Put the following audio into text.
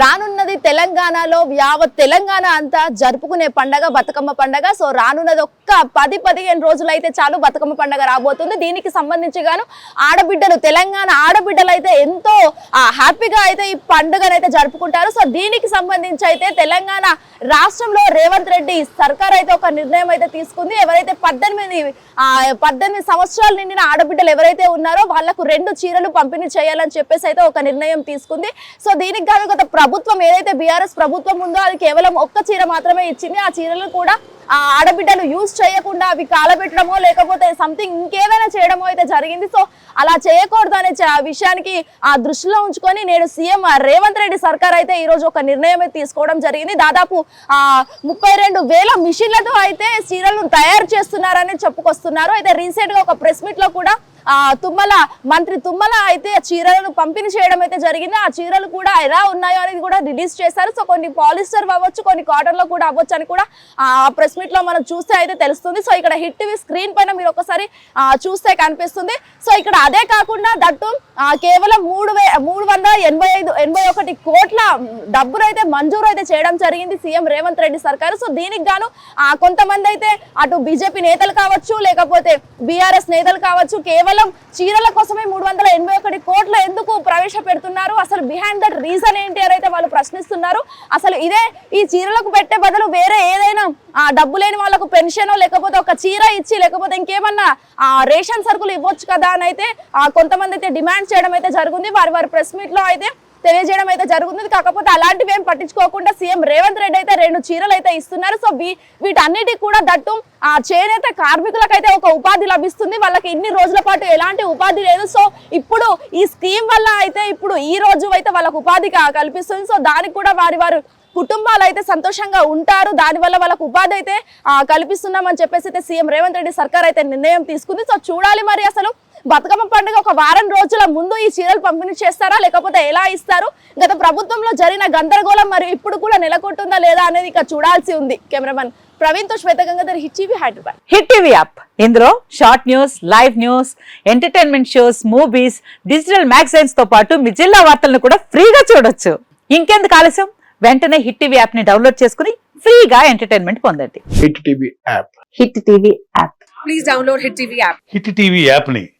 రానున్నది తెలంగాణలో యావత్ తెలంగాణ అంతా జరుపుకునే పండగ బతుకమ్మ పండగ. సో రానున్నది ఒక్క పది పదిహేను రోజులు అయితే చాలు బతుకమ్మ పండగ రాబోతుంది. దీనికి సంబంధించి గాను ఆడబిడ్డలు తెలంగాణ ఆడబిడ్డలు అయితే ఎంతో హ్యాపీగా అయితే ఈ పండుగనైతే జరుపుకుంటారు. సో దీనికి సంబంధించి అయితే తెలంగాణ రాష్ట్రంలో రేవంత్ రెడ్డి సర్కార్ అయితే ఒక నిర్ణయం అయితే తీసుకుంది. ఎవరైతే పద్దెనిమిది పద్దెనిమిది సంవత్సరాలు నిండిన ఆడబిడ్డలు ఎవరైతే ఉన్నారో వాళ్ళకు రెండు చీరలు పంపిణీ చేయాలని చెప్పేసి అయితే ఒక నిర్ణయం తీసుకుంది. సో దీనికి గాను గత ప్రభుత్వం ఏదైతే బీఆర్ఎస్ ప్రభుత్వం ఉందో అది కేవలం ఒక్క చీర మాత్రమే ఇచ్చింది. ఆ చీరలు కూడా ఆ ఆడబిడ్డలు యూజ్ చేయకుండా అవి కాలబెట్టడమో లేకపోతే సంథింగ్ ఇంకేదైనా చేయడమో అయితే జరిగింది. సో అలా చేయకూడదు అనే విషయానికి ఆ దృష్టిలో ఉంచుకొని నేను సీఎం రేవంత్ రెడ్డి సర్కార్ అయితే ఈరోజు ఒక నిర్ణయం తీసుకోవడం జరిగింది. దాదాపు ఆ ముప్పై రెండు వేల మిషన్లతో అయితే చీరలను తయారు చేస్తున్నారని చెప్పుకొస్తున్నారు. అయితే రీసెంట్గా ఒక ప్రెస్ మీట్లో కూడా తుమ్మల మంత్రి తుమ్మల అయితే చీరలను పంపిణీ చేయడం అయితే జరిగింది. ఆ చీరలు కూడా ఎలా ఉన్నాయో అనేది కూడా రిలీజ్ చేశారు. సో కొన్ని పాలిస్టర్ అవ్వచ్చు కొన్ని కాటన్లో కూడా అవ్వచ్చు అని కూడా ఆ ప్రెస్ మీట్లో మనం చూస్తే అయితే తెలుస్తుంది. సో ఇక్కడ హిట్ టీవీ స్క్రీన్ పైన మీరు ఒకసారి చూస్తే కనిపిస్తుంది. సో ఇక్కడ అదే కాకుండా దట్టు కేవలం మూడు వే మూడు వందల ఎనభై ఐదు ఎనభై ఒకటి కోట్ల డబ్బులు అయితే మంజూరు అయితే చేయడం జరిగింది సీఎం రేవంత్ రెడ్డి సర్కారు. సో దీనికి గాను ఆ, కొంతమంది అయితే అటు బీజేపీ నేతలు కావచ్చు లేకపోతే బీఆర్ఎస్ నేతలు కావచ్చు కేవలం చీరల కోసమే మూడు వందల ఎనభై ఒకటి కోట్ల ఎందుకు ప్రవేశపెడుతున్నారు? అసలు బిహైండ్ దట్ రీజన్ ఏంటి అని అయితే వాళ్ళు ప్రశ్నిస్తున్నారు? అసలు ఇదే ఈ చీరలకు పెట్టే బదులు వేరే ఏదైనా ఆ డబ్బు లేని వాళ్ళకు పెన్షన్ లేకపోతే ఒక చీర ఇచ్చి లేకపోతే ఇంకేమన్నా ఆ రేషన్ సరుకులు ఇవ్వచ్చు కదా అని అయితే కొంతమంది అయితే డిమాండ్ చేయడం అయితే జరిగింది. వారి వారి ప్రెస్ మీట్లో అయితే తెలియజేయడం అయితే జరుగుతుంది. కాకపోతే అలాంటివి ఏం పట్టించుకోకుండా సీఎం రేవంత్ రెడ్డి అయితే రెండు చీరలు అయితే ఇస్తున్నారు. సో వీ కూడా దట్టు ఆ చేనేత కార్మికులకైతే ఒక ఉపాధి లభిస్తుంది. వాళ్ళకి ఇన్ని రోజుల పాటు ఎలాంటి ఉపాధి లేదు. సో ఇప్పుడు ఈ స్కీమ్ వల్ల అయితే ఇప్పుడు ఈ రోజు అయితే వాళ్ళకు ఉపాధి కల్పిస్తుంది. సో దానికి కూడా వారి వారు కుటుంబాలు అయితే సంతోషంగా ఉంటారు. దానివల్ల వాళ్ళకు ఉపాధి అయితే కల్పిస్తున్నామని చెప్పేసి అయితే సీఎం రేవంత్ రెడ్డి సర్కార్ అయితే నిర్ణయం తీసుకుంది. సో చూడాలి మరి అసలు బతుకమ్మ పండుగ ఒక వారం రోజుల ముందు ఈ చీరలు పంపిణీ చేస్తారా? లేకపోతే ఎలా ఇస్తారు? గత ప్రభుత్వంలో జరిగిన గందరగోళం మరి ఇప్పుడు కూడా నెలకొంటుందా లేదా అనేది ఇక చూడాల్సి ఉంది. కెమెరామన్ ప్రవీణ్తో శ్వేత గంగాధర్ హిచ్చివి హైదరాబాద్. Hit TV app. ఇందులో short news live news entertainment shows movies digital మ్యాగజైన్స్తో పాటు మీ జిల్లా వార్తలను కూడా ఫ్రీగా చూడొచ్చు. ఇంకెందుకు ఆలస్యం? వెంటనే హిట్ టీవీ యాప్ని డౌన్లోడ్ చేసుకుని ఫ్రీగా ఎంటర్టైన్మెంట్ పొందండి. Hit TV app. Hit TV app. Please download Hit TV app. Hit TV యాప్ని